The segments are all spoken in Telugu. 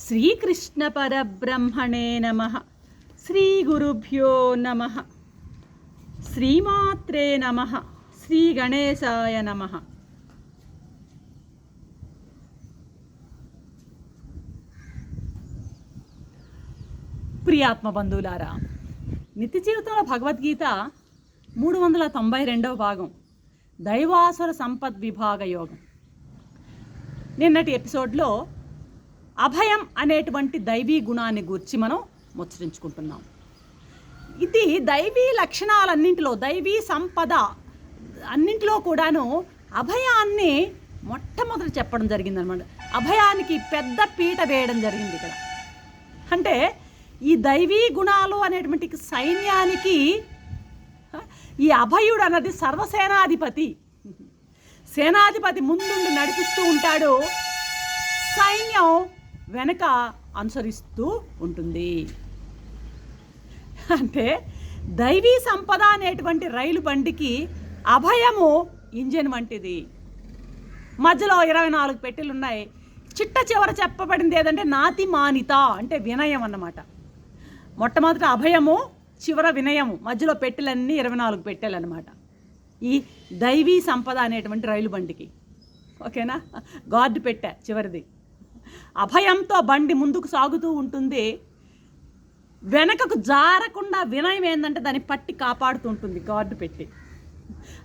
శ్రీకృష్ణ పరబ్రహ్మణే నమ. శ్రీ గురుభ్యో నమ. శ్రీమాత్రే నమ. శ్రీ గణేశాయ నమ. ప్రియాత్మ బంధువులారా నిత్య జీవితంలో భగవద్గీత మూడు వందల తొంభై రెండవ భాగం దైవాసుర సంపద్ విభాగ యోగం. నిన్నటి ఎపిసోడ్లో అభయం అనేటువంటి దైవీ గుణాన్ని గురించి మనం ముచ్చరించుకుంటున్నాం. ఇది దైవీ లక్షణాలన్నింటిలో దైవీ సంపద అన్నింటిలో కూడాను అభయాన్ని మొట్టమొదటి చెప్పడం జరిగిందనమాట. అభయానికి పెద్ద పీట వేయడం జరిగింది ఇక్కడ. అంటే ఈ దైవీ గుణాలు అనేటువంటి సైన్యానికి ఈ అభయుడు అన్నది సర్వసేనాధిపతి. సేనాధిపతి ముందుండి నడిపిస్తూ ఉంటాడు. సైన్యం వెనక అనుసరిస్తూ ఉంటుంది. అంటే దైవీ సంపద అనేటువంటి రైలు బండికి అభయము ఇంజిన్ వంటిది. మధ్యలో ఇరవై నాలుగు పెట్టెలు ఉన్నాయి. చిట్ట చివర చెప్పబడింది ఏదంటే నాతి మానిత అంటే వినయం అన్నమాట. మొట్టమొదట అభయము చివర వినయము మధ్యలో పెట్టెలన్నీ ఇరవై నాలుగు పెట్టెలు అనమాట ఈ దైవీ సంపద అనేటువంటి రైలు బండికి. ఓకేనా? గార్డు పెట్టా చివరిది. అభయంతో బండి ముందుకు సాగుతూ ఉంటుంది. వెనకకు జారకుండా వినయం ఏంటంటే దాన్ని పట్టి కాపాడుతూ ఉంటుంది గార్డు పెట్టి.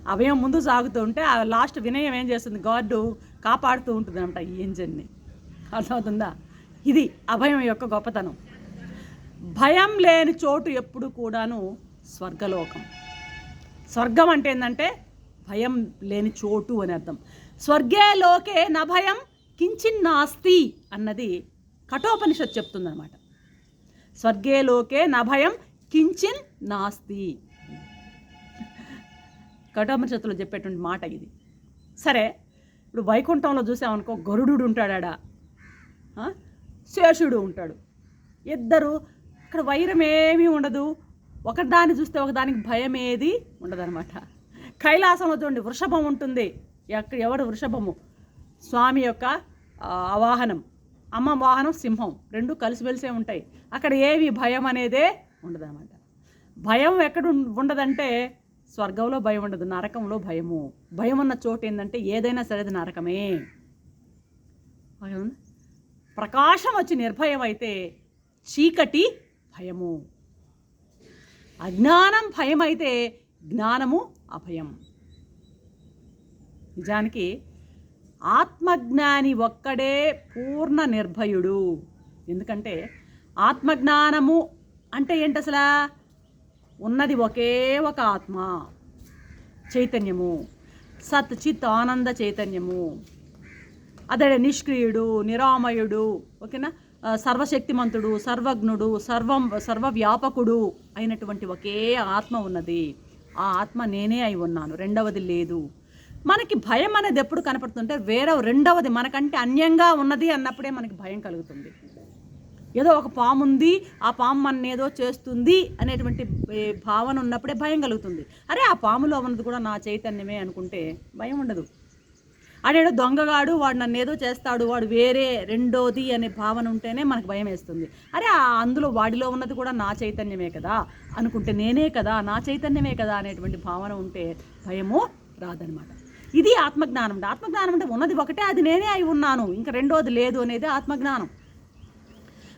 అభయం ముందు సాగుతూ ఉంటే ఆ లాస్ట్ వినయం ఏం చేస్తుంది? గార్డు కాపాడుతూ ఉంటుంది అనమాట ఈ ఇంజన్ని. అర్థమవుతుందా? ఇది అభయం యొక్క గొప్పతనం. భయం లేని చోటు ఎప్పుడు కూడాను స్వర్గలోకం. స్వర్గం అంటే ఏంటంటే భయం లేని చోటు అని అర్థం. స్వర్గే లోకే నభయం కించిన్నాస్తి కించిన్ నాస్తి అన్నది కఠోపనిషత్ చెప్తుందనమాట స్వర్గేలోకే నభయం నా భయం కించిన్ నాస్తి. కఠోపనిషత్తులో చెప్పేటువంటి మాట ఇది. సరే ఇప్పుడు వైకుంఠంలో చూసామనుకో గరుడు ఉంటాడాడ? శేషుడు ఉంటాడు. ఇద్దరు అక్కడ వైరం ఏమీ ఉండదు. ఒకదాన్ని చూస్తే ఒకదానికి భయం ఏది ఉండదనమాట కైలాసంలో చూడండి వృషభం ఉంటుంది. ఎక్కడ ఎవడు వృషభము? స్వామి యొక్క వాహనం అమ్మ వాహనం సింహం రెండు కలిసి వెలిసే ఉంటాయి. అక్కడ ఏవి భయం అనేదే ఉండదన్నమాట. భయం ఎక్కడ ఉండదంటే స్వర్గంలో భయం ఉండదు నరకంలో భయము. భయం ఉన్న చోటు ఏంటంటే ఏదైనా సరే అది నరకమే. ప్రకాశం వచ్చి నిర్భయం అయితే చీకటి భయము. అజ్ఞానం భయం అయితే జ్ఞానము అభయం. నిజానికి ఆత్మజ్ఞాని ఒక్కడే పూర్ణ నిర్భయుడు. ఎందుకంటే ఆత్మజ్ఞానము అంటే ఏంటి అసలు ఉన్నది ఒకే ఒక ఆత్మ. చైతన్యము. సత్ చిత్ ఆనంద చైతన్యము. అదే నిష్క్రియుడు నిరామయుడు ఓకేనా? సర్వశక్తిమంతుడు సర్వజ్ఞుడు సర్వం సర్వవ్యాపకుడు అయినటువంటి ఒకే ఆత్మ ఉన్నది. ఆ ఆత్మ నేనే అయి ఉన్నాను. రెండవది లేదు. మనకి భయం అనేది ఎప్పుడు కనపడుతుంటే వేరే రెండవది మనకంటే అన్యంగా ఉన్నది అన్నప్పుడే మనకి భయం కలుగుతుంది. ఏదో ఒక పాము ఉంది ఆ పాము మన ఏదో చేస్తుంది అనేటువంటి భావన ఉన్నప్పుడే భయం కలుగుతుంది. అరే ఆ పాములో ఉన్నది కూడా నా చైతన్యమే అనుకుంటే భయం ఉండదు. ఆడేదో దొంగగాడు వాడు నన్ను ఏదో చేస్తాడు వాడు వేరే రెండోది అనే భావన ఉంటేనే మనకు భయం వేస్తుంది. అరే అందులో వాడిలో ఉన్నది కూడా నా చైతన్యమే కదా అనుకుంటే నేనే కదా నా చైతన్యమే కదా అనేటువంటి భావన ఉంటే భయము రాదనమాట ఇది ఆత్మజ్ఞానం అంటే ఆత్మజ్ఞానం అంటే ఉన్నది ఒకటే అది నేనే అయి ఉన్నాను. ఇంకా రెండోది లేదు అనేది ఆత్మజ్ఞానం.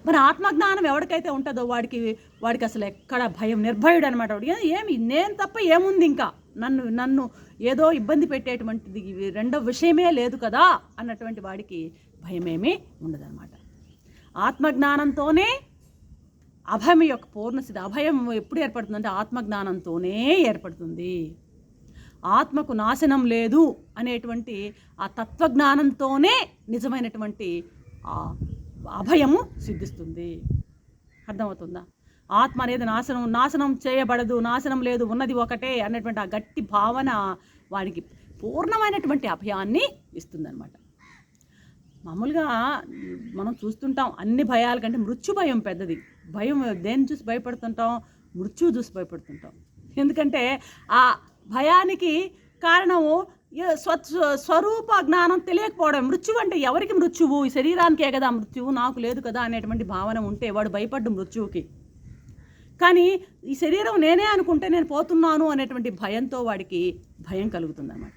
మరి ఆత్మజ్ఞానం ఎవరికైతే ఉంటుందో వాడికి వాడికి అసలు ఎక్కడ భయం నిర్భయుడు అనమాట వాడు. ఏమి నేను తప్ప ఏముంది ఇంకా? నన్ను నన్ను ఏదో ఇబ్బంది పెట్టేటువంటిది రెండో విషయమే లేదు కదా అన్నటువంటి వాడికి భయమేమీ ఉండదన్నమాట. ఆత్మజ్ఞానంతోనే అభయం యొక్క పూర్ణస్థితి అభయం ఎప్పుడు ఏర్పడుతుందంటే ఆత్మజ్ఞానంతోనే ఏర్పడుతుంది. ఆత్మకు నాశనం లేదు అనేటువంటి ఆ తత్వజ్ఞానంతోనే నిజమైనటువంటి ఆ అభయము సిద్ధిస్తుంది. అర్థమవుతుందా? ఆత్మ అనేది నాశనం నాశనం చేయబడదు నాశనం లేదు ఉన్నది ఒకటే అన్నటువంటి ఆ గట్టి భావన వాడికి పూర్ణమైనటువంటి అభయాన్ని ఇస్తుందన్నమాట. మామూలుగా మనం చూస్తుంటాం అన్ని భయాల కంటే మృత్యు భయం పెద్దది. భయం దేన్ని చూసి భయపడుతుంటాం? మృత్యువు చూసి భయపడుతుంటాం. ఎందుకంటే ఆ భయానికి కారణము స్వ స్వరూప జ్ఞానం తెలియకపోవడం. మృత్యువు అంటే ఎవరికి మృత్యువు? ఈ శరీరానికే కదా మృత్యువు? నాకు లేదు కదా అనేటువంటి భావన ఉంటే వాడు భయపడ్డు మృత్యువుకి. కానీ ఈ శరీరం నేనే అనుకుంటే నేను పోతున్నాను అనేటువంటి భయంతో వాడికి భయం కలుగుతుందన్నమాట.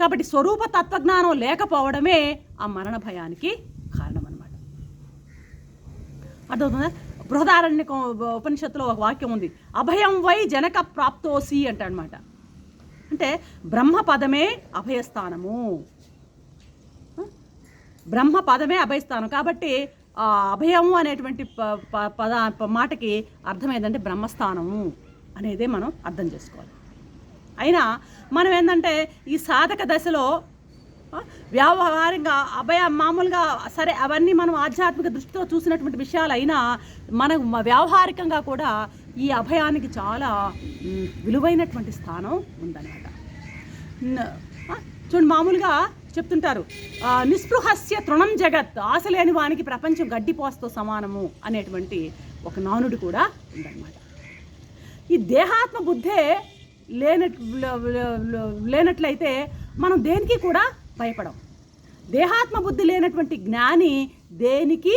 కాబట్టి స్వరూప తత్వజ్ఞానం లేకపోవడమే ఆ మరణ భయానికి కారణం అనమాట అర్థమవుతుందా? బృహదారణ్య ఉపనిషత్తులో ఒక వాక్యం ఉంది. అభయం వై జనక ప్రాప్తోసి అంటాడనమాట అంటే బ్రహ్మపదమే అభయస్థానము. బ్రహ్మపదమే అభయస్థానం. కాబట్టి అభయము అనేటువంటి ప- ప- పద మాటకి అర్థం ఏంటంటే బ్రహ్మస్థానము అనేదే మనం అర్థం చేసుకోవాలి. అయినా మనం ఏంటంటే ఈ సాధక దశలో ఆ, వ్యావహారికంగా అభయ మామూలుగా సరే అవన్నీ మనం ఆధ్యాత్మిక దృష్టితో చూసినటువంటి విషయాలు అయినా మనం వ్యావహారికంగా కూడా ఈ అభయానికి చాలా విలువైనటువంటి స్థానం ఉందన్నమాట. చూడండి మామూలుగా చెప్తుంటారు నిస్పృహస్య తృణం జగత్ ఆశ లేని వానికి ప్రపంచం గడ్డిపోస్తో సమానము అనేటువంటి ఒక నానుడు కూడా ఉందన్నమాట. ఈ దేహాత్మ బుద్ధే లేనట్ లేనట్లయితే మనం దేనికి కూడా భయపడం. దేహాత్మ బుద్ధి లేనటువంటి జ్ఞాని దేనికి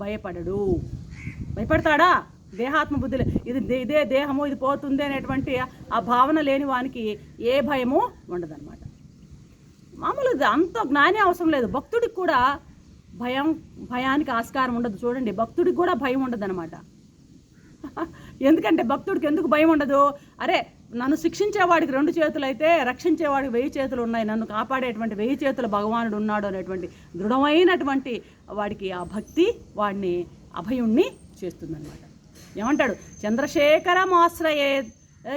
భయపడడు. భయపడతాడా? దేహాత్మ బుద్ధులు. ఇది ఇదే దేహము ఇది పోతుంది అనేటువంటి ఆ భావన లేని వానికి ఏ భయము ఉండదన్నమాట. మామూలు అంత జ్ఞానే అవసరం లేదు. భక్తుడికి కూడా భయం భయానికి ఆస్కారం ఉండదు చూడండి. భక్తుడికి కూడా భయం ఉండదన్నమాట. ఎందుకంటే భక్తుడికి ఎందుకు భయం ఉండదు? అరే నన్ను శిక్షించేవాడికి రెండు చేతులు అయితే రక్షించేవాడికి వెయ్యి చేతులు ఉన్నాయి. నన్ను కాపాడేటువంటి వెయ్యి చేతులు భగవానుడు ఉన్నాడు అనేటువంటి దృఢమైనటువంటి వాడికి ఆ భక్తి వాడిని అభయుణ్ణి చేస్తుందన్నమాట. ఏమంటాడు? చంద్రశేఖరం ఆశ్రయే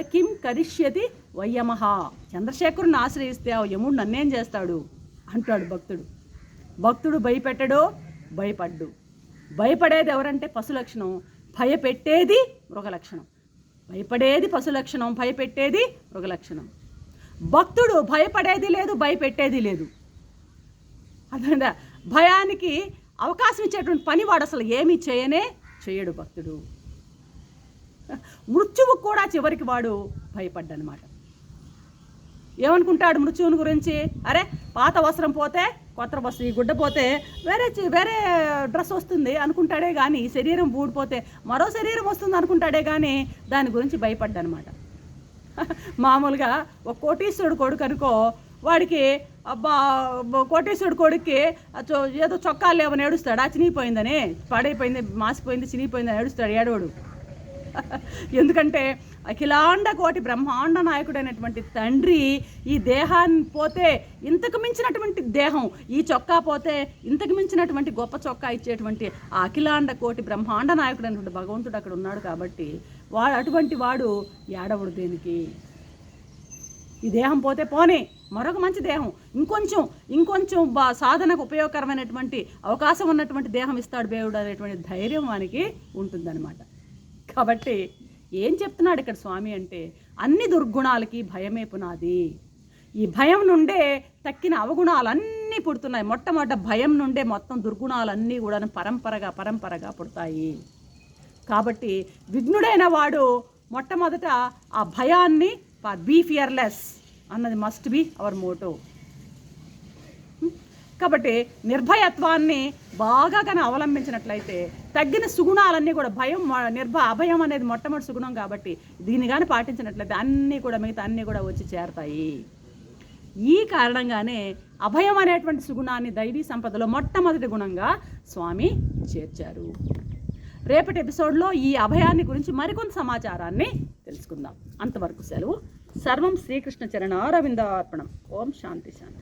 కిం కరిష్యతి వయ్యమహ. చంద్రశేఖరుని ఆశ్రయిస్తే ఆ యముడు నన్నేం చేస్తాడు? అంటాడు భక్తుడు. భక్తుడు భయపెట్టడు? భయపడ్డు. భయపడేది ఎవరంటే పశు లక్షణం భయపెట్టేది మృగలక్షణం. భయపడేది పశు లక్షణం భయపెట్టేది మృగలక్షణం. భక్తుడు భయపడేది లేదు భయపెట్టేది లేదు. అర్థమైందా? భయానికి అవకాశం ఇచ్చేటువంటి పని వాడు అసలు ఏమీ చేయనే చేయడు భక్తుడు. మృత్యువు కూడా చివరికి వాడు భయపడ్డనమాట. ఏమనుకుంటాడు మృత్యువుని గురించి? అరే పాత వస్త్రం పోతే కొత్త వస్త్రం ఈ గుడ్డ పోతే వేరే చి- వేరే డ్రెస్ వస్తుంది అనుకుంటాడే కానీ ఈ శరీరం ఊడిపోతే మరో శరీరం వస్తుంది అనుకుంటాడే కానీ దాని గురించి భయపడ్డనమాట. మామూలుగా ఒక కోటీశ్వరుడు కొడుకు అనుకో వాడికి అబ్బా కోటేశ్వరుడు కొడుక్కి ఏదో చొక్కాలు లేవని ఏడుస్తాడు. ఆ చినిగిపోయిందని పాడైపోయింది మాసిపోయింది చినిగిపోయిందని ఏడుస్తాడు ఏడవడు. ఎందుకంటే అఖిలాండ కోటి బ్రహ్మాండ నాయకుడైనటువంటి తండ్రి ఈ దేహాన్ని పోతే ఇంతకు మించినటువంటి దేహం ఈ చొక్కా పోతే ఇంతకు మించినటువంటి గొప్ప చొక్కా ఇచ్చేటువంటి ఆ అఖిలాండ కోటి బ్రహ్మాండ నాయకుడైనటువంటి భగవంతుడు అక్కడ ఉన్నాడు కాబట్టి వాడు అటువంటి వాడు ఏడవడు దేనికి? ఈ దేహం పోతే పోనే మరొక మంచి దేహం ఇంకొంచెం ఇంకొంచెం బా సాధనకు ఉపయోగకరమైనటువంటి అవకాశం ఉన్నటువంటి దేహం ఇస్తాడు దేవుడు అనేటువంటి ధైర్యం వానికి ఉంటుందన్నమాట. కాబట్టి ఏం చెప్తున్నాడు ఇక్కడ స్వామి అంటే అన్ని దుర్గుణాలకి భయమే పునాది. ఈ భయం నుండే తక్కిన అవగుణాలన్నీ పుడుతున్నాయి. మొట్టమొదట భయం నుండే మొత్తం దుర్గుణాలన్నీ కూడా పరంపరగా పరంపరగా పుడతాయి. కాబట్టి విఘ్నుడైన వాడు మొట్టమొదట ఆ భయాన్ని బీ ఫియర్లెస్ అన్నది మస్ట్ బి అవర్ మోటో కాబట్టి నిర్భయత్వాన్ని బాగా కానీ అవలంబించినట్లయితే తగ్గిన సుగుణాలన్నీ కూడా భయం నిర్భ అభయం అనేది మొట్టమొదటి సుగుణం కాబట్టి దీన్ని కానీ పాటించినట్లయితే అన్నీ కూడా మిగతా అన్నీ కూడా వచ్చి చేరతాయి. ఈ కారణంగానే అభయం అనేటువంటి సుగుణాన్ని దైవీ సంపదలో మొట్టమొదటి గుణంగా స్వామి చేర్చారు. రేపటి ఎపిసోడ్లో ఈ అభయాన్ని గురించి మరికొంత సమాచారాన్ని తెలుసుకుందాం. అంతవరకు సెలవు. సర్వం శ్రీకృష్ణ చరణ అరవింద అర్పణం ఓం శాంతి శాంతి.